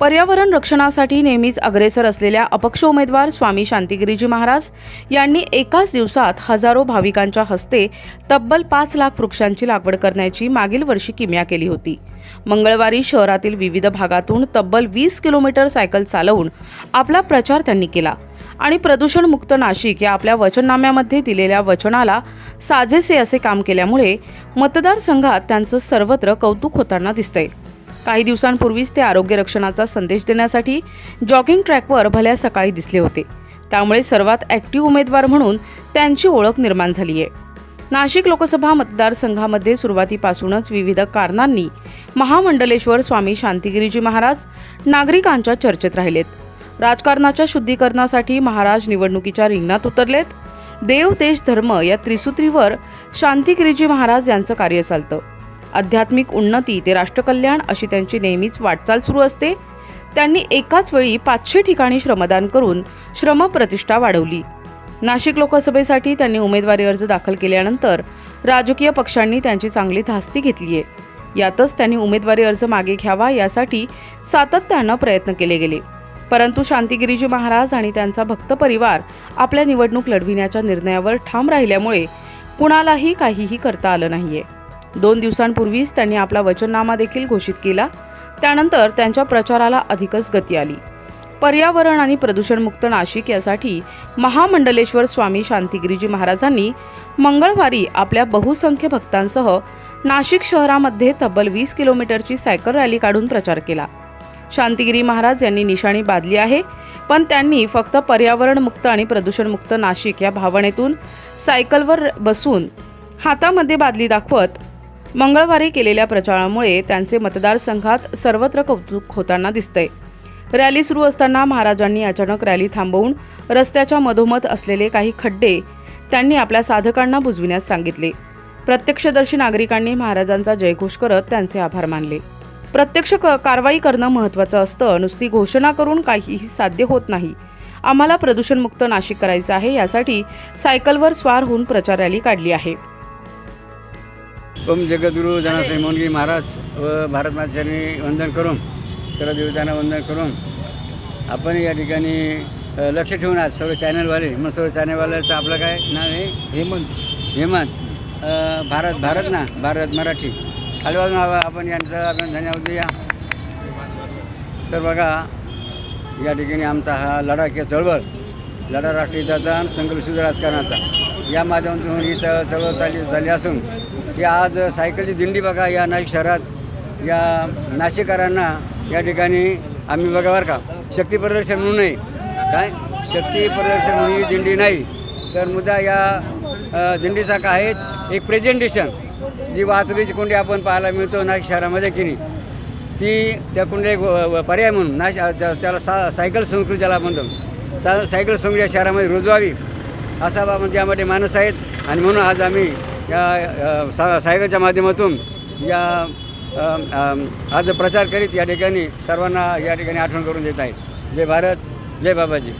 पर्यावरण रक्षणासाठी नेहमीच अग्रेसर असलेल्या अपक्ष उमेदवार स्वामी शांतिगिरीजी महाराज यांनी एकाच दिवसात हजारो भाविकांच्या हस्ते तब्बल पाच लाख वृक्षांची लागवड करण्याची मागील वर्षी किमया केली होती. मंगळवारी शहरातील विविध भागातून तब्बल वीस किलोमीटर सायकल चालवून आपला प्रचार त्यांनी केला आणि प्रदूषणमुक्त नाशिक या आपल्या वचननाम्यामध्ये दिलेल्या वचनाला साजेसे असे काम केल्यामुळे मतदारसंघात त्यांचं सर्वत्र कौतुक होताना दिसतंय. काही दिवसांपूर्वीच ते आरोग्य रक्षणाचा संदेश देण्यासाठी जॉगिंग ट्रॅकवर भल्या सकाळी दिसले होते. त्यामुळे सर्वात ॲक्टिव्ह उमेदवार म्हणून त्यांची ओळख निर्माण झाली आहे. नाशिक लोकसभा मतदारसंघामध्ये सुरुवातीपासूनच विविध कारणांनी महामंडलेश्वर स्वामी शांतिगिरीजी महाराज नागरिकांच्या चर्चेत राहिलेत. राजकारणाच्या शुद्धीकरणासाठी महाराज निवडणुकीच्या रिंगणात उतरलेत. देव देश धर्म या त्रिसूत्रीवर शांतिगिरीजी महाराज यांचं कार्य चालतं. आध्यात्मिक उन्नती ते राष्ट्रकल्याण अशी त्यांची नेहमीच वाटचाल सुरू असते. त्यांनी एकाच वेळी पाचशे ठिकाणी श्रमदान करून श्रमप्रतिष्ठा वाढवली. नाशिक लोकसभेसाठी त्यांनी उमेदवारी अर्ज दाखल केल्यानंतर राजकीय पक्षांनी त्यांची चांगली धास्ती घेतली आहे यातच त्यांनी उमेदवारी अर्ज मागे घ्यावा यासाठी सातत्यानं प्रयत्न केले गेले. परंतु शांतिगिरीजी महाराज आणि त्यांचा भक्त परिवार आपल्या निवडणूक लढविण्याच्या निर्णयावर ठाम राहिल्यामुळे कुणालाही काहीही करता आलं नाहीये. दोन दिवसांपूर्वीच त्यांनी आपला वचननामा देखील घोषित केला. त्यानंतर त्यांच्या प्रचाराला अधिकच गती आली. पर्यावरण आणि प्रदूषणमुक्त नाशिक यासाठी महामंडलेश्वर स्वामी शांतिगिरीजी महाराजांनी मंगळवारी आपल्या बहुसंख्य भक्तांसह नाशिक शहरामध्ये तब्बल वीस किलोमीटरची सायकल रॅली काढून प्रचार केला. शांतिगिरी महाराज यांनी निशाणी बांधली आहे पण त्यांनी फक्त पर्यावरणमुक्त आणि प्रदूषणमुक्त नाशिक या भावनेतून सायकलवर बसून हातामध्ये बादली दाखवत मंगळवारी केलेल्या प्रचारामुळे त्यांचे मतदारसंघात सर्वत्र कौतुक होताना दिसतंय. रॅली सुरू असताना महाराजांनी अचानक रॅली थांबवून रस्त्याच्या मधोमध असलेले काही खड्डे त्यांनी आपल्या साधकांना बुजविण्यास सांगितले. प्रत्यक्षदर्शी नागरिकांनी महाराजांचा जयघोष करत त्यांचे आभार मानले. प्रत्यक्ष क- कारवाई करणं महत्त्वाचं असतं नुसती घोषणा करून काहीही साध्य होत नाही. आम्हाला प्रदूषणमुक्त नाशिक करायचं आहे यासाठी सायकलवर स्वार होऊन प्रचार रॅली काढली आहे. ओम जगद्गुरु जनासाई मोनगी महाराज व भारत मात्यांनी वंदन करून सर्व देवतांना वंदन करून आपण या ठिकाणी लक्ष ठेवून आज सर्व चॅनलवाले मग सर्व चॅनलवाल्याचं आपलं काय नाव आहे? हेमंत. हेमंत. भारत भारत ना भारत मराठी. खाली वाजून आपण यांचं आपण धन्यवाद देऊया. तर बघा या ठिकाणी आमचा हा लढा किंवा चळवळ लढा राष्ट्रीयताचा आणि संघर्षित राजकारणाचा. या माध्यमातून ही चळ चळवळ चालली झाली असून की आज सायकलची दिंडी बघा या नाशिक शहरात. या नाशिककरांना या ठिकाणी आम्ही बघा बरं का. शक्ती प्रदर्शन म्हणून काय? शक्ती प्रदर्शन म्हणून ही दिंडी नाही. तर मुद्दा या दिंडीचा काय आहे? एक प्रेझेंटेशन जी वाहतुकीची कोंडी आपण पाहायला मिळतो नाशिक शहरामध्ये की नाही. ती त्या कुंडे एक व- पर्याय म्हणून नाश त्याला सा सायकल संस्कृती ज्याला म्हणतो. सा सायकल संस्कृती या शहरामध्ये रुजवावी. असा बाबा म्हणजे यामध्ये मानस आहेत. आणि म्हणून आज आम्ही या सा सायकलच्या माध्यमातून या आज प्रचार करीत या ठिकाणी सर्वांना या ठिकाणी आठवण करून देत आहेत जय भारत जय बाबाजी.